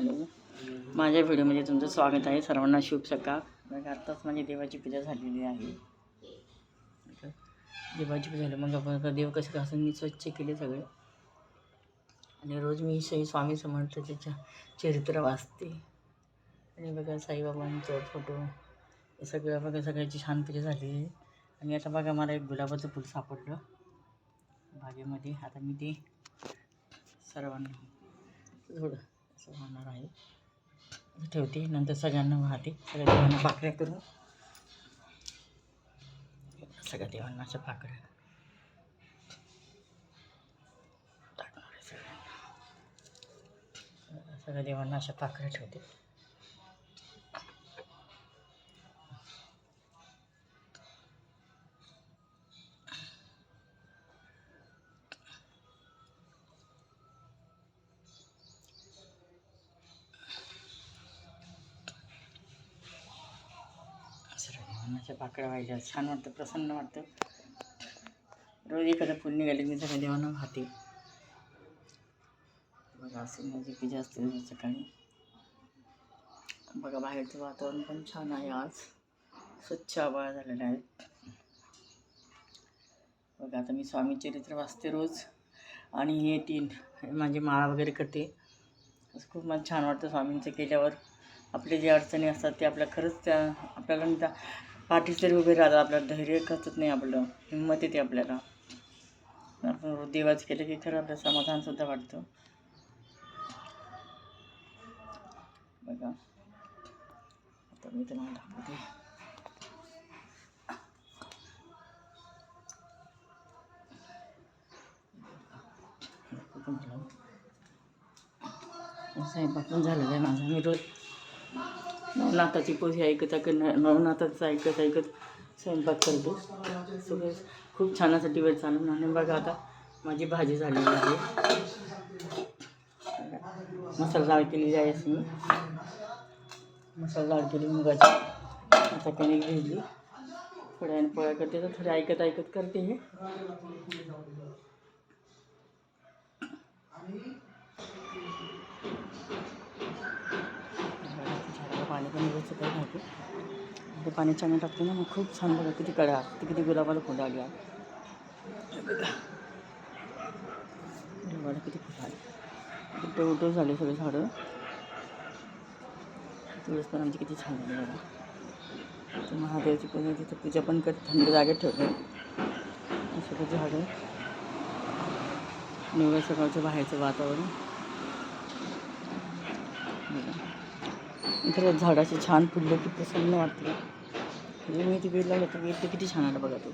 Hello. माझ्या व्हिडिओमध्ये तुमचं स्वागत आहे. सर्वांना शुभ सकाळ. मग आत्ताच माझी देवाची पूजा झालेली आहे. देवाची पूजा झाली. मग आपण देव कसं घासून मी स्वच्छ केले सगळे. आणि रोज मी श्री स्वामी समर्थ त्याच्या चरित्र वाचते. आणि बघा साईबाबांचं फोटो हे सगळं बघा सगळ्याची छान पूजा झाली आहे. आणि आता बघा मला एक गुलाबाचं फूल सापडलं. बागेमध्ये. आता मी ते सर्वांना थोडं असं होणार आहे. ठेवते नंतर सगळ्यांना वाहते. सगळ्या देवांना भाकऱ्या करून. सगळ्या देवांना अशा भाकऱ्या टाकणार सगळ्यांना. सगळ्या देवांना अशा पाकळ्या ठेवते. धानाच्या देवांना पाकळ्या व्हायच्या. छान वाटतं प्रसन्न वाटतं. रोज एखादं फुल निघाले मी सगळ्या देवांना वाहते बघा असं माझी पूजा असते रोज सकाळी. बघा बाहेरचं वातावरण पण छान आहे आज. स्वच्छ आभाळ झालेलं आहे. बघा आता मी स्वामी चरित्र वाचते रोज. आणि हे तीन माझी माळा वगैरे करते. असं खूप मला छान वाटतं स्वामींचं केल्यावर. आपले जे अडचणी असतात ते आपल्या खरंच त्या आपल्याला पाठीच तरी उभे राहतात आपल्याला धैर्य खचत नाही आपलं हिंमत येते आपल्याला. आपण रोज केलं की खरं आपलं समाधानसुद्धा वाटतं. बघा. आता मी तुम्हाला दाखवते. स्वयंपाक पण झालेला आहे माझा. मी रोज नवनाथाची पोथी ऐकत ऐकत नवनाथाचं ऐकत ऐकत स्वयंपाक करतो. सगळं खूप छान असं टी व्ही चालून आणि बघा आता माझी भाजी झालेली आहे. मसाला डाळ केलेली आहे असं मी मसाला डाळ केली मुगाची. आता कणिक भिजली थोड्या आणि पोळ्या करते. तर थोडी ऐकत ऐकत करते हे. असं काही नव्हतं. ते पाणी छान टाकते ना मग खूप छान बघा किती कळ्या ते किती गुलाबाला फुलं आली आहे गुलाबाला किती फुलं आली. उलटे उलटे झाले सगळे झाडं. तुळस पण आमची किती छान झाली बघा. तर महादेवाची पूजा तिथं पूजा पण कर थंड जागेत ठेवते. सगळं झाडं. निवड सकाळचं बाहेरचं वातावरण. बघा खरंच झाडाचे छान फुललं की प्रसन्न वाटते. म्हणजे मी ते वेल लावलं तर वेल ते किती छान आलं बघा तो.